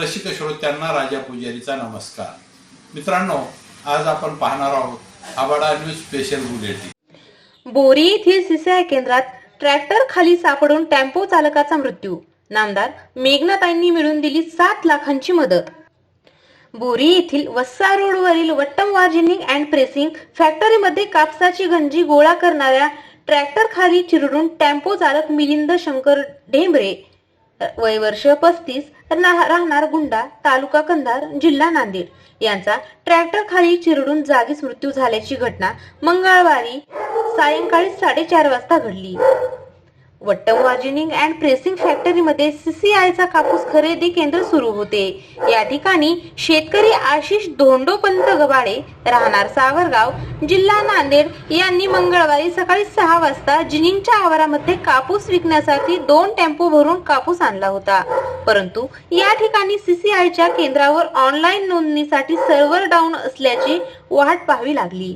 रसिक श्रोत्यांना राजा पुजारीचा नमस्कार. मित्रांनो आज आपण पाहणार आहोत Abada news special bulletin. Bori येथील सीसीआय केंद्रात ट्रॅक्टर खाली सापडून टेम्पो चालकाचा मृत्यू. नामदार मेघनाताईंनी मिळून दिली सात लाखांची मदत. बोरी येथील वस्सा रोडवरील वट्टम वार्जिनिंग अँड प्रेसिंग फॅक्टरीमध्ये कापसाची गंजी गोळा करणाऱ्या ट्रॅक्टर खाली चिरडून टेम्पो चालक मिलिंद शंकर ढेंबरे वय वर्ष पस्तीस राहणार गुंडा तालुका कंधार जिल्हा नांदेड. यांचा ट्रॅक्टर खाली चिरडून जागीच मृत्यू झाल्याची घटना मंगळवारी सायंकाळी साडेचार वाजता घडली. वट्टवाजिनिंग अँड प्रेसिंग फॅक्टरीमध्ये सीसीआयचा कापूस खरेदी केंद्र सुरू होते. या ठिकाणी शेतकरी आशिष धोंडोपंत गबाळे राहणार सावरगाव जिल्हा नांदेड यांनी मंगळवारी सकाळी सहा वाजता जिनिंगच्या आवारामध्ये कापूस विकण्यासाठी दोन टेम्पो भरून कापूस आणला होता. परंतु या ठिकाणी सीसीआयच्या केंद्रावर ऑनलाईन नोंदणीसाठी सर्व्हर डाऊन असल्याची वाट पाहावी लागली.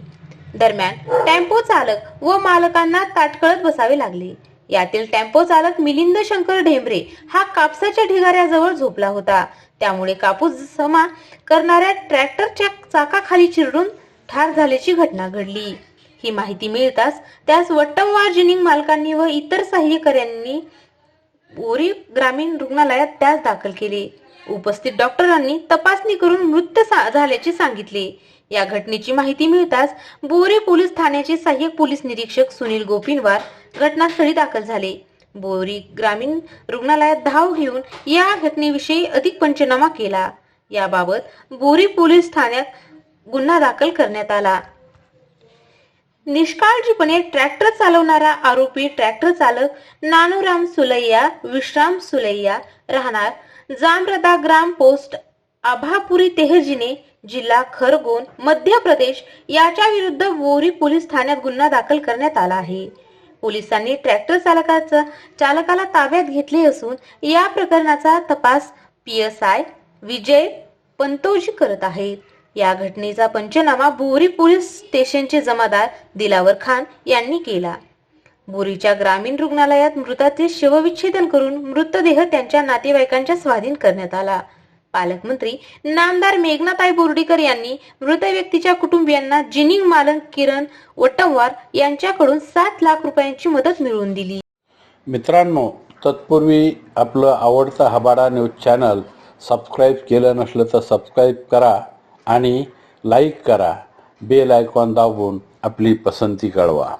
दरम्यान टेम्पो चालक व मालकांना ताटकळत बसावे लागले. यातील टेम्पो चालक मिलिंद शंकर ढेंबरे हा कापसाच्या ढिगाऱ्याजवळ झोपला होता. त्यामुळे कापूस जमा करणाऱ्या ट्रॅक्टरच्या चाकाखाली चिरडून ठार झाल्याची घटना घडली. ही माहिती मिळताच त्यास वट्टमवार जिनिंग मालकांनी व इतर सहाय्यकऱ्यांनी बोरी ग्रामीण रुग्णालयात त्यास दाखल केले. उपस्थित डॉक्टरांनी तपासणी करून मृत झाल्याचे सांगितले. या घटनेची माहिती मिळताच बोरी पोलीस ठाण्याचे सहाय्यक पोलीस निरीक्षक सुनील गोपिनवार घटनास्थळी दाखल झाले. बोरी ग्रामीण रुग्णालयात धाव घेऊन या घटनेविषयी अधिक पंचनामा केला. याबाबत बोरी पोलीस ठाण्यात गुन्हा दाखल करण्यात आला. निष्काळजीपणे ट्रॅक्टर चालवणारा आरोपी ट्रॅक्टर चालक नानूराम सुलैया विश्राम सुलैया राहणार जामरदा ग्राम पोस्ट आभापुरी तेहजीने जिल्हा खरगोन मध्य प्रदेश याच्या विरुद्ध बोरी पोलीस ठाण्यात गुन्हा दाखल करण्यात आला आहे. पोलिसांनी ट्रॅक्टर चालकाचा चालकाला ताब्यात घेतले असून या प्रकरणाचा तपास P S I Vijay Pantoji करत आहेत. या घटनेचा पंचनामा बोरी पोलीस स्टेशनचे जमादार दिलावर खान यांनी केला. बोरीच्या ग्रामीण रुग्णालयात मृताचे शवविच्छेदन करून मृतदेह त्यांच्या नातेवाईकांच्या स्वाधीन करण्यात आला. पालकमंत्री नामदार मेघनाताई बोर्डीकर यांनी मृत व्यक्तीच्या कुटुंबियांना जिनिंग मालक किरण वट्टमवार यांच्याकडून सात लाख रुपयांची मदत मिळवून दिली. मित्रांनो तत्पूर्वी आपलं आवडतं हबाडा न्यूज चॅनल सबस्क्राईब केलं नसलं तर सबस्क्राईब करा आणि लाईक करा. बेल आयकॉन दाबून आपली पसंती कळवा.